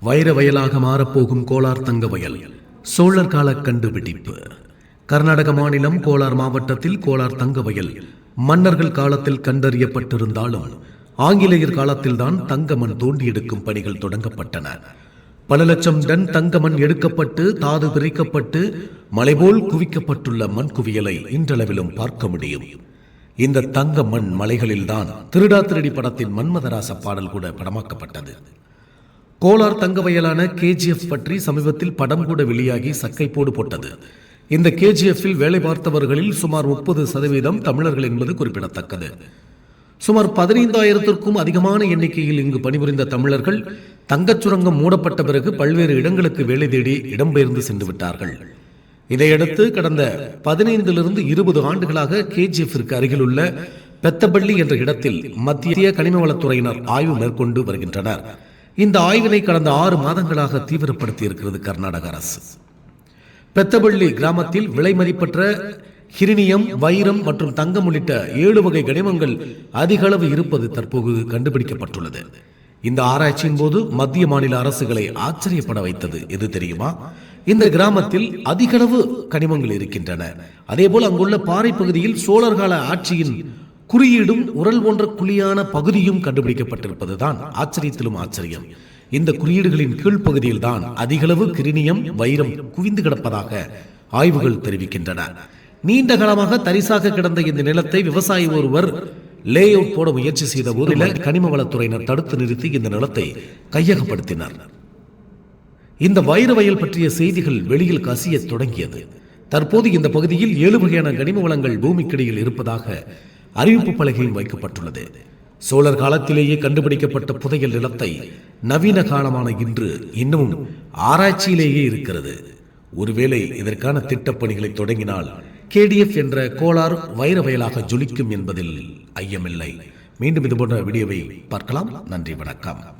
வைர வயலாக மாறப்போகும் கோலார் தங்க வயல் சோழர் கால கண்டுபிடிப்பு. கர்நாடக மாநிலம் கோலார் மாவட்டத்தில் கோலார் தங்க வயல் மன்னர்கள் காலத்தில் கண்டறியப்பட்டிருந்தாலும் ஆங்கிலேயர் காலத்தில்தான் தங்கமன் தோண்டி எடுக்கும் பணிகள் தொடங்கப்பட்டன. பல லட்சம் டன் தங்கமண் எடுக்கப்பட்டு தாது பிரிக்கப்பட்டு மலைபோல் குவிக்கப்பட்டுள்ள மண் குவியலை இன்றளவிலும் பார்க்க முடியும். இந்த தங்க மண் மலைகளில்தான் திருடா திருடி படத்தின் மன்மதராச பாடல் கூட படமாக்கப்பட்டது. கோலார் தங்கவயலான கேஜிஎஃப் பற்றி சமீபத்தில் படம் கூட வெளியாகி சக்கை போடு போட்டது. இந்த கேஜிஎஃப்பில் வேலை பார்த்தவர்களில் சுமார் முப்பது சதவீதம் தமிழர்கள் என்பது குறிப்பிடத்தக்கது. சுமார் பதினைந்தாயிரத்திற்கும் அதிகமான எண்ணிக்கையில் இங்கு பணிபுரிந்த தமிழர்கள் தங்கச் சுரங்கம் மூடப்பட்ட பிறகு பல்வேறு இடங்களுக்கு வேலை தேடி இடம்பெயர்ந்து சென்று விட்டார்கள். இதையடுத்து கடந்த பதினைந்திலிருந்து இருபது ஆண்டுகளாக கேஜிஎஃபிற்கு அருகிலுள்ள பெத்தபள்ளி என்ற இடத்தில் மத்திய கனிமவளத்துறையினர் ஆய்வு மேற்கொண்டு வருகின்றனர். இந்த ஆய்வினை கடந்த ஆறு மாதங்களாக தீவிரப்படுத்தி இருக்கிறது கர்நாடக அரசு. பெத்தபள்ளி கிராமத்தில் விலை மதிப்பற்ற ஹிரினியம் வைரம் மற்றும் தங்கம் உள்ளிட்ட ஏழு வகை கனிமங்கள் அதிக அளவு இருப்பது தற்போது கண்டுபிடிக்கப்பட்டுள்ளது. இந்த ஆராய்ச்சியின் போது மத்திய மாநில அரசுகளை ஆச்சரியப்பட வைத்தது எது தெரியுமா? இந்த கிராமத்தில் அதிகளவு கனிமங்கள் இருக்கின்றன. அதேபோல் அங்குள்ள பாறை பகுதியில் சோழர் கால ஆட்சியின் குறியீடும் உரல் போன்ற குழியான பகுதியும் கண்டுபிடிக்கப்பட்டிருப்பதுதான் ஆச்சரியத்திலும் ஆச்சரியம். இந்த குறியீடுகளின் கீழ்ப்பகுதியில் தான் அதிகளவு கிரினியம் வைரம் குவிந்து கிடப்பதாக ஆய்வுகள் தெரிவிக்கின்றன. நீண்ட காலமாக தரிசாக கிடந்த இந்த நிலத்தை விவசாயி ஒருவர் லே அவுட் போட முயற்சி செய்த போது நில கனிம வளத்துறையினர் தடுத்து நிறுத்தி இந்த நிலத்தை கையகப்படுத்தினர். இந்த வைர வயல் பற்றிய செய்திகள் வெளியில் கசியத் தொடங்கியது. தற்போது இந்த பகுதியில் ஏழு வகையான கனிம வளங்கள் பூமிக்கடியில் இருப்பதாக அறிவிப்பு பலகையும் வைக்கப்பட்டுள்ளது. சோழர் காலத்திலேயே கண்டுபிடிக்கப்பட்ட புதையல் நிலத்தை நவீன காலமான இன்று இன்னமும் ஆராய்ச்சியிலேயே இருக்கிறது. ஒருவேளை இதற்கான திட்டப்பணிகளை தொடங்கினால் கேடிஎஃப் என்ற கோளார் வைர வயலாக ஜொலிக்கும் என்பதில் ஐயமில்லை. மீண்டும் இதுபோன்ற வீடியோவை பார்க்கலாம். நன்றி வணக்கம்.